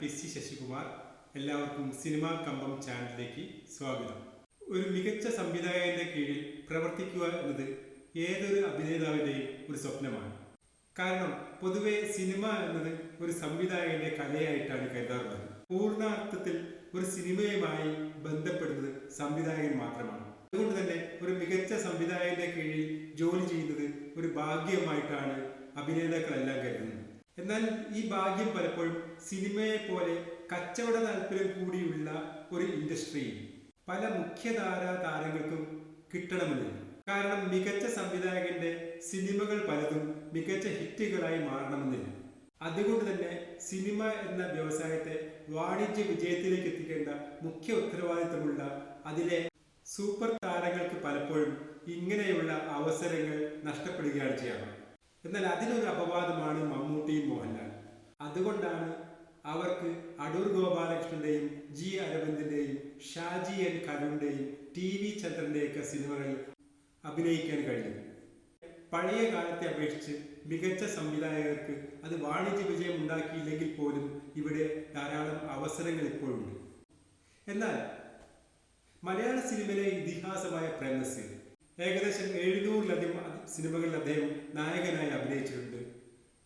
P C Sasikumar എല്ലാവർക്കും cinema കമ്പം ചാനലിലേക്ക് സ്വാഗതം. ഒരു മികച്ച സംവിധായകന്റെ കീഴിൽ പ്രവർത്തിക്കുക എന്നത് ഏതൊരു അഭിനേതാവിന്റെയും ഒരു സ്വപ്നമാണ്. കാരണം പൊതുവെ സിനിമ എന്നത് ഒരു സംവിധായകന്റെ കലയായിട്ടാണ് കരുതാറുള്ളത്. പൂർണാർത്ഥത്തിൽ ഒരു സിനിമയുമായി ബന്ധപ്പെടുന്നത് സംവിധായകൻ മാത്രമാണ്. അതുകൊണ്ട് തന്നെ ഒരു മികച്ച സംവിധായകന്റെ കീഴിൽ ജോലി ചെയ്യുന്നത് ഒരു ഭാഗ്യമായിട്ടാണ് അഭിനേതാക്കളെല്ലാം കരുതുന്നത്. എന്നാൽ ഈ ഭാഗ്യം പലപ്പോഴും സിനിമയെ പോലെ കച്ചവട താല്പര്യം കൂടിയുള്ള ഒരു ഇൻഡസ്ട്രിയിൽ പല മുഖ്യധാര താരങ്ങൾക്കും കിട്ടണമെന്നില്ല. കാരണം മികച്ച സംവിധായകന്റെ സിനിമകൾ പലതും മികച്ച ഹിറ്റുകളായി മാറണമെന്നില്ല. അതുകൊണ്ട് തന്നെ സിനിമ എന്ന വ്യവസായത്തെ വാണിജ്യ വിജയത്തിലേക്ക് എത്തിക്കേണ്ട മുഖ്യ ഉത്തരവാദിത്തമുള്ള അതിലെ സൂപ്പർ താരങ്ങൾക്ക് പലപ്പോഴും ഇങ്ങനെയുള്ള അവസരങ്ങൾ നഷ്ടപ്പെടുകയാണ് ചെയ്യാറ് എന്നാൽ അതിനൊരു അപവാദമാണ് മമ്മൂട്ടിയും മോഹൻലാൽ അതുകൊണ്ടാണ് അവർക്ക് അടൂർ ഗോപാലകൃഷ്ണന്റെയും ജി അരവിന്ദിന്റെയും ഷാജി എൻ കരുണിന്റെയും ടി വി ചന്ദ്രന്റെയൊക്കെ സിനിമകളിൽ അഭിനയിക്കാൻ കഴിഞ്ഞത്. പഴയ കാലത്തെ അപേക്ഷിച്ച് മികച്ച സംവിധായകർക്ക് അത് വാണിജ്യ വിജയം ഉണ്ടാക്കിയില്ലെങ്കിൽ പോലും ഇവിടെ ധാരാളം അവസരങ്ങൾ ഇപ്പോഴുണ്ട്. എന്നാൽ മലയാള സിനിമയിലെ ഇതിഹാസമായ പ്രേമസിൽ ഏകദേശം എഴുന്നൂറിലധികം സിനിമകളിൽ അദ്ദേഹം നായകനായി അഭിനയിച്ചിട്ടുണ്ട്.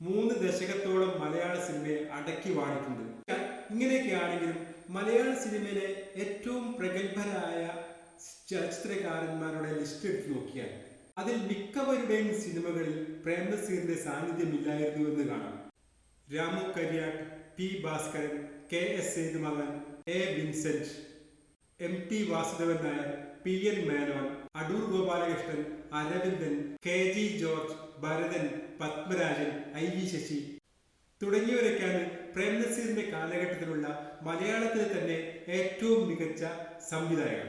മൂന്ന് ദശകത്തോളം മലയാള സിനിമയെ അടക്കി വാണിട്ടുണ്ട് ഇങ്ങനെയൊക്കെയാണെങ്കിലും മലയാള സിനിമയിലെ ഏറ്റവും പ്രഗത്ഭരായ ചലച്ചിത്രകാരന്മാരുടെ ലിസ്റ്റ് എടുത്ത് നോക്കിയാൽ അതിൽ മിക്കവരുടെയും സിനിമകളിൽ പ്രേംനസീറിന്റെ സാന്നിധ്യമില്ലായിരുന്നു എന്ന് കാണാം. Ramu Kariat P Bhaskaran K S Sethumadhavan A Vincent M T Vasudevan Nair P N Menon Adoor Gopalakrishnan Aravindan K G George Bharathan Padmarajan I V Sasi തുടങ്ങിയവരൊക്കെയാണ് പ്രേംനസീറിന്റെ കാലഘട്ടത്തിലുള്ള മലയാളത്തിലെ തന്നെ ഏറ്റവും മികച്ച സംവിധായകർ.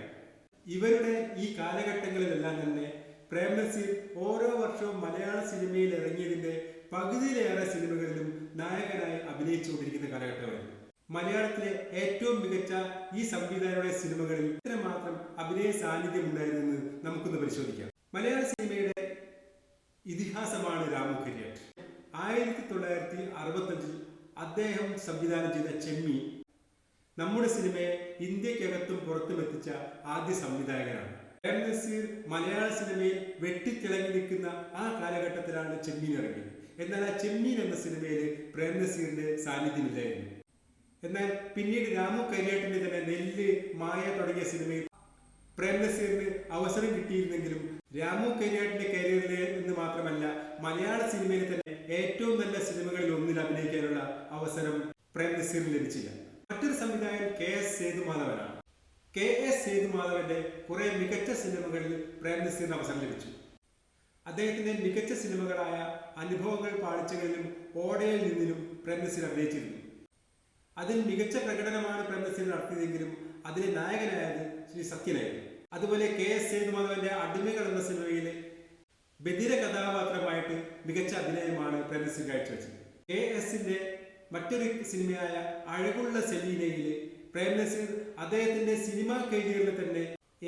ഇവരുടെ ഈ കാലഘട്ടങ്ങളിലെല്ലാം തന്നെ പ്രേംനസീർ ഓരോ വർഷവും മലയാള സിനിമയിൽ ഇറങ്ങിയതിന്റെ പകുതിയിലേറെ സിനിമകളിലും നായകനായി അഭിനയിച്ചുകൊണ്ടിരിക്കുന്ന കാലഘട്ടമായിരുന്നു മലയാളത്തിലെ ഏറ്റവും മികച്ച ഈ സംവിധായകരുടെ സിനിമകളിൽ ഇത്രമാത്രം അഭിനയ സാന്നിധ്യം ഉണ്ടായിരുന്നെന്ന് നമുക്കൊന്ന് പരിശോധിക്കാം. മലയാള സിനിമയുടെ ഇതിഹാസമാണ് രാമുഖര്യ ആയിരത്തി തൊള്ളായിരത്തി അറുപത്തഞ്ചിൽ അദ്ദേഹം സംവിധാനം ചെയ്ത ചെമ്മി നമ്മുടെ സിനിമയെ ഇന്ത്യക്കകത്തും പുറത്തും എത്തിച്ച ആദ്യ സംവിധായകനാണ്. എം നസീർ മലയാള സിനിമയിൽ വെട്ടിത്തിളങ്ങി നിൽക്കുന്ന ആ കാലഘട്ടത്തിലാണ് ചെമ്മീൻ ഇറങ്ങിയത്. എന്നാൽ ആ ചെമ്മീൻ എന്ന സിനിമയിൽ പ്രേം നസീറിന്റെ സാന്നിധ്യമില്ലായിരുന്നു. എന്നാൽ പിന്നീട് രാമു കരിയാട്ടിന്റെ തന്നെ നെല്ല് മായ തുടങ്ങിയ സിനിമയിൽ പ്രേം നസീറിന് അവസരം കിട്ടിയിരുന്നെങ്കിലും രാമു കരിയാട്ടിന്റെ കരിയറിലെ എന്ന് മാത്രമല്ല മലയാള സിനിമയിൽ തന്നെ ഏറ്റവും നല്ല സിനിമകളിൽ ഒന്നിൽ അഭിനയിക്കാനുള്ള അവസരം പ്രേം നസീറിന് ലഭിച്ചില്ല. മറ്റൊരു സംവിധായകൻ കെ എസ് സേതുമാധവനാണ്. കെ എസ് സേതുമാധവന്റെ കുറെ മികച്ച സിനിമകളിൽ പ്രേം നസീറിന് അവസരം ലഭിച്ചു. അദ്ദേഹത്തിന്റെ മികച്ച സിനിമകളായ അനുഭവങ്ങൾ പാളിച്ചകളിലും ഓടയിൽ നിന്നിലും പ്രേം നസീർ അഭിനയിച്ചിരുന്നു. അതിൽ മികച്ച പ്രകടനമാണ് പ്രേംനസീർ നടത്തിയതെങ്കിലും അതിലെ നായകനായത് ശ്രീ സത്യനായിരുന്നു അതുപോലെ കെ എസ് സേതുമാധവന്റെ അടിമകൾ എന്ന സിനിമയിലെ ബദിര കഥാപാത്രമായിട്ട് മികച്ച അഭിനയമാണ് പ്രേംനസീർ കാഴ്ചവെച്ചത്. കെ എസിന്റെ മറ്റൊരു സിനിമയായ അഴകുള്ള സെലീനയിൽ പ്രേംനസീർ അദ്ദേഹത്തിന്റെ സിനിമാ കരിയറിൽ തന്നെ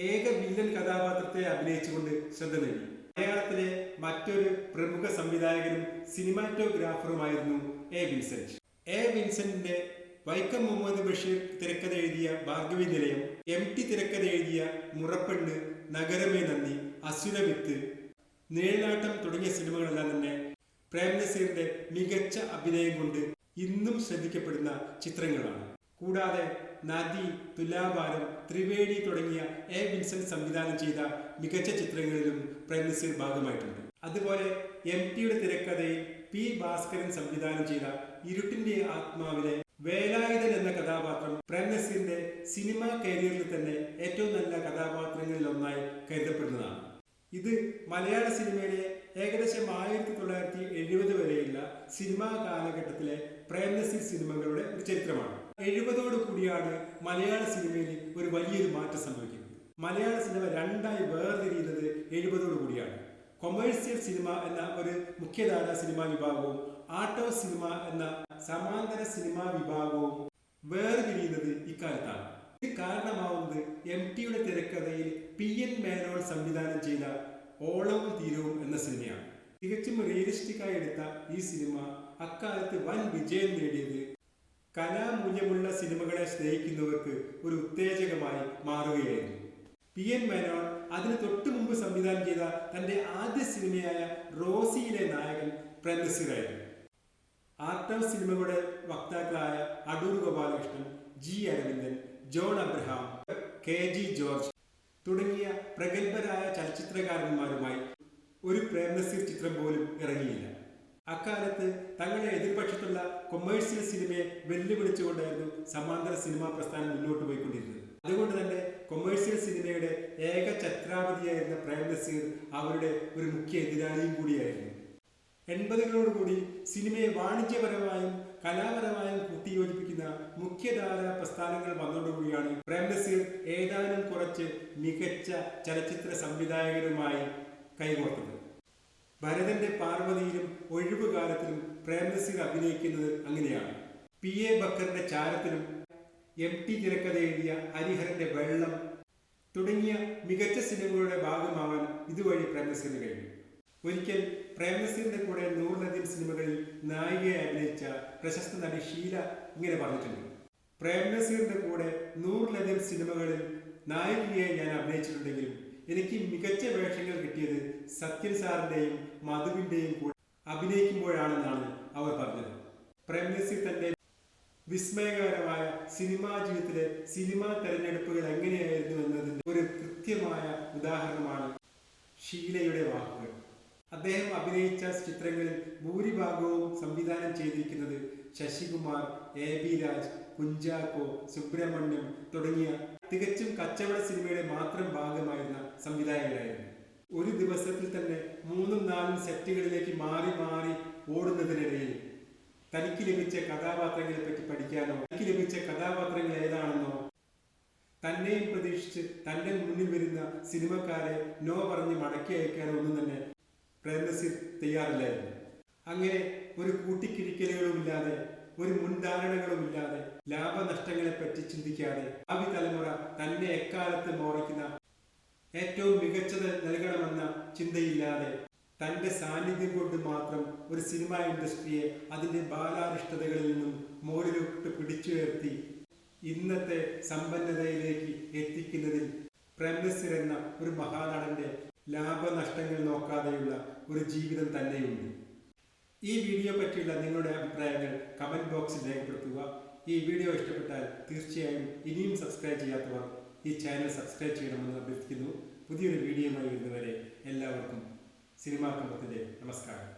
ഏക വില്ലൻ കഥാപാത്രത്തെ അഭിനയിച്ചുകൊണ്ട് ശ്രദ്ധ നേടി. മലയാളത്തിലെ മറ്റൊരു പ്രമുഖ സംവിധായകനും സിനിമാറ്റോഗ്രാഫറുമായിരുന്നു എ വിൻസെന്റ്. എ വിൻസെന്റിന്റെ വൈക്കം മുഹമ്മദ് ബഷീർ തിരക്കഥ എഴുതിയ ഭാർഗവി നിലയം എം ടി തിരക്കഥ എഴുതിയ മുറപ്പെണ്ണ് നഗരമേ നന്ദി അസുരവിത്ത് നിഴലാട്ടം തുടങ്ങിയ സിനിമകളെല്ലാം തന്നെ പ്രേംനസീറിന്റെ മികച്ച അഭിനയം കൊണ്ട് ഇന്നും ശ്രദ്ധിക്കപ്പെടുന്ന ചിത്രങ്ങളാണ്. കൂടാതെ നദി തുലാഭാരം ത്രിവേണി തുടങ്ങിയ എ വിൻസെന്റ് സംവിധാനം ചെയ്ത മികച്ച ചിത്രങ്ങളിലും പ്രേംനസീർ ഭാഗമായിട്ടുണ്ട്. അതുപോലെ എം ടിയുടെ തിരക്കഥയിൽ പി ഭാസ്കരൻ സംവിധാനം ചെയ്ത ഇരുട്ടിന്റെ ആത്മാവിലെ വേലായുധൻ എന്ന കഥാപാത്രം പ്രേംനസീറിന്റെ സിനിമാ കരിയറിൽ തന്നെ ഏറ്റവും നല്ല കഥാപാത്രങ്ങളിൽ ഒന്നായി കരുതപ്പെടുന്നതാണ്. ഇത് മലയാള സിനിമയിലെ ഏകദേശം ആയിരത്തി തൊള്ളായിരത്തി എഴുപത് വരെയുള്ള സിനിമാ കാലഘട്ടത്തിലെ പ്രേംനസീർ സിനിമകളുടെ ഒരു ചരിത്രമാണ്. എഴുപതോടു കൂടിയാണ് മലയാള സിനിമയിൽ ഒരു വലിയൊരു മാറ്റം സംഭവിക്കുന്നത്. മലയാള സിനിമ രണ്ടായി വേർതിരിയുന്നത് എഴുപതോടു കൂടിയാണ്. കൊമേഴ്സ്യൽ സിനിമ എന്ന ഒരു മുഖ്യധാര സിനിമാ വിഭാഗവും ആർട്ട് സിനിമ എന്ന സമാന്തര സിനിമാ വിഭാഗവും വേർതിരിയുന്നത് ഇക്കാലത്താണ്. ഇത് കാരണമാവുന്നത് എം ടിയുടെ തിരക്കഥയിൽ പി എൻ മേനോൻ സംവിധാനം ചെയ്ത ഓളവും തീരവും എന്ന സിനിമയാണ്. തികച്ചും റിയലിസ്റ്റിക് ആയി എടുത്ത ഈ സിനിമ അക്കാലത്ത് വൻ വിജയം നേടിയത് കലാമൂല്യമുള്ള സിനിമകളെ സ്നേഹിക്കുന്നവർക്ക് ഒരു ഉത്തേജകമായി മാറുകയായിരുന്നു. പി എൻ മേനോൻ അതിന് തൊട്ടു മുമ്പ് സംവിധാനം ചെയ്ത തന്റെ ആദ്യ സിനിമയായ റോസിയിലെ നായകൻ പ്രേംനസീറായിരുന്നു. ആർട്ട് ഹൗസ് സിനിമകളുടെ വക്താക്കളായ Adoor Gopalakrishnan G Aravindan John Abraham K G George തുടങ്ങിയ പ്രഗത്ഭരായ ചലച്ചിത്രകാരന്മാരുമായി ഒരു പ്രേംനസീർ ചിത്രം പോലും ഇറങ്ങിയില്ല. അക്കാലത്ത് തങ്ങളുടെ എതിർപക്ഷത്തുള്ള കൊമേഴ്സ്യൽ സിനിമയെ വെല്ലുവിളിച്ചുകൊണ്ടായിരുന്നു സമാന്തര സിനിമാ പ്രസ്ഥാനം മുന്നോട്ട് പോയിക്കൊണ്ടിരുന്നത്. അതുകൊണ്ട് തന്നെ കൊമേഴ്സ്യൽ സിനിമയുടെ ഏക ഛത്രാപതിയായിരുന്ന പ്രേംനസീർ അവരുടെ ഒരു മുഖ്യ എതിരാളിയും കൂടിയായിരുന്നു. എൺപതുകളോടുകൂടി സിനിമയെ വാണിജ്യപരമായും കലാപരമായും കൂട്ടിയോജിപ്പിക്കുന്ന മുഖ്യധാര പ്രസ്ഥാനങ്ങൾ വന്നതോടുകൂടിയാണ് പ്രേംനസീർ ഏതാനും കുറച്ച് മികച്ച ചലച്ചിത്ര സംവിധായകരുമായി കൈകോർത്തത്. ഭരതന്റെ പാർവതിയിലും ഒഴിവുകാലത്തിലും പ്രേംനസീർ അഭിനയിക്കുന്നത് അങ്ങനെയാണ്. പി. എ. ബക്കറിന്റെ ചാരത്തിലും എം. ടി. തിരക്കഥ എഴുതിയ ഹരിഹരന്റെ വെള്ളം തുടങ്ങിയ മികച്ച സിനിമകളുടെ ഭാഗമാവാൻ ഇതുവഴി പ്രേംനസീറിന് കഴിഞ്ഞു. ഒരിക്കൽ പ്രേംനസീറിന്റെ കൂടെ നൂറിലധികം സിനിമകളിൽ നായികയെ അഭിനയിച്ച പ്രശസ്ത നടി ഷീല ഇങ്ങനെ പറഞ്ഞിട്ടുണ്ട്. പ്രേംനസീറിന്റെ കൂടെ നൂറിലധികം സിനിമകളിൽ നായികയെ ഞാൻ അഭിനയിച്ചിട്ടുണ്ടെങ്കിലും എനിക്ക് മികച്ച വേഷങ്ങൾ കിട്ടിയത് സത്യൻ സാറിന്റെയും മധുവിന്റെയും കൂടെ അഭിനയിക്കുമ്പോഴാണെന്നാണ് അവർ പറഞ്ഞത്. പ്രേംനസീർ തന്റെ വിസ്മയകരമായ സിനിമാ ജീവിതത്തിലെ സിനിമാ തെരഞ്ഞെടുപ്പുകൾ എങ്ങനെയായിരുന്നു എന്നതിന്റെ ഒരു കൃത്യമായ ഉദാഹരണമാണ് ഷീലയുടെ വാക്കുകൾ. അദ്ദേഹം അഭിനയിച്ച ചിത്രങ്ങളിൽ ഭൂരിഭാഗവും സംവിധാനം ചെയ്തിരിക്കുന്നത് ശശികുമാർ എ ബി രാജ് കുഞ്ചാക്കോ സുബ്രഹ്മണ്യം തുടങ്ങിയ തികച്ചും കച്ചവട സിനിമയുടെ മാത്രം ഭാഗമായിരുന്ന സംവിധായകരായിരുന്നു. ഒരു ദിവസത്തിൽ തന്നെ മൂന്നും നാലും സെറ്റുകളിലേക്ക് മാറി മാറി ഓടുന്നതിനിടയിൽ തനിക്ക് ലഭിച്ച കഥാപാത്രങ്ങളെ പറ്റി പഠിക്കാനോ തനിക്ക് ലഭിച്ച കഥാപാത്രങ്ങൾ ഏതാണെന്നോ തന്നെയും പ്രതീക്ഷിച്ച് തന്റെ മുന്നിൽ വരുന്ന സിനിമക്കാരെ നോ പറഞ്ഞ് മടക്കി അയക്കാനോ ഒന്നും തന്നെ പ്രേംനസീർ തയ്യാറില്ലായിരുന്നു. അങ്ങനെ ഒരു കൂട്ടിക്കിഴിക്കലുകളുമില്ലാതെ ഒരു മുൻധാരണകളുമില്ലാതെ ലാഭനഷ്ടങ്ങളെ പറ്റി ചിന്തിക്കാതെ ഭാവി തലമുറ തന്നെ എക്കാലത്ത് മോറിക്കുന്ന ഏറ്റവും മികച്ചത് നൽകണമെന്ന ചിന്തയില്ലാതെ തന്റെ സാന്നിധ്യം കൊണ്ട് മാത്രം ഒരു സിനിമാ ഇൻഡസ്ട്രിയെ അതിന്റെ ബാലാരിഷ്ടതകളിൽ നിന്നും മോളിലോട്ട് പിടിച്ചുയർത്തി ഇന്നത്തെ സമ്പന്നതയിലേക്ക് എത്തിക്കുന്നതിൽ പ്രേംനസിർ എന്ന ഒരു മഹാനടന്റെ ലാഭനഷ്ടങ്ങൾ നോക്കാതെയുള്ള ഒരു ജീവിതം തന്നെയുണ്ട്. ഈ വീഡിയോ പറ്റിയുള്ള നിങ്ങളുടെ അഭിപ്രായങ്ങൾ കമന്റ് ബോക്സിൽ രേഖപ്പെടുത്തുക. ഈ വീഡിയോ ഇഷ്ടപ്പെട്ടാൽ തീർച്ചയായും ഇനിയും സബ്സ്ക്രൈബ് ചെയ്യാത്തവർ ഈ ചാനൽ സബ്സ്ക്രൈബ് ചെയ്യണമെന്ന് അഭ്യർത്ഥിക്കുന്നു. പുതിയൊരു വീഡിയോയുമായി വരുന്നവരെ എല്ലാവർക്കും സിനിമാ കമ്പത്തിന്റെ നമസ്കാരം.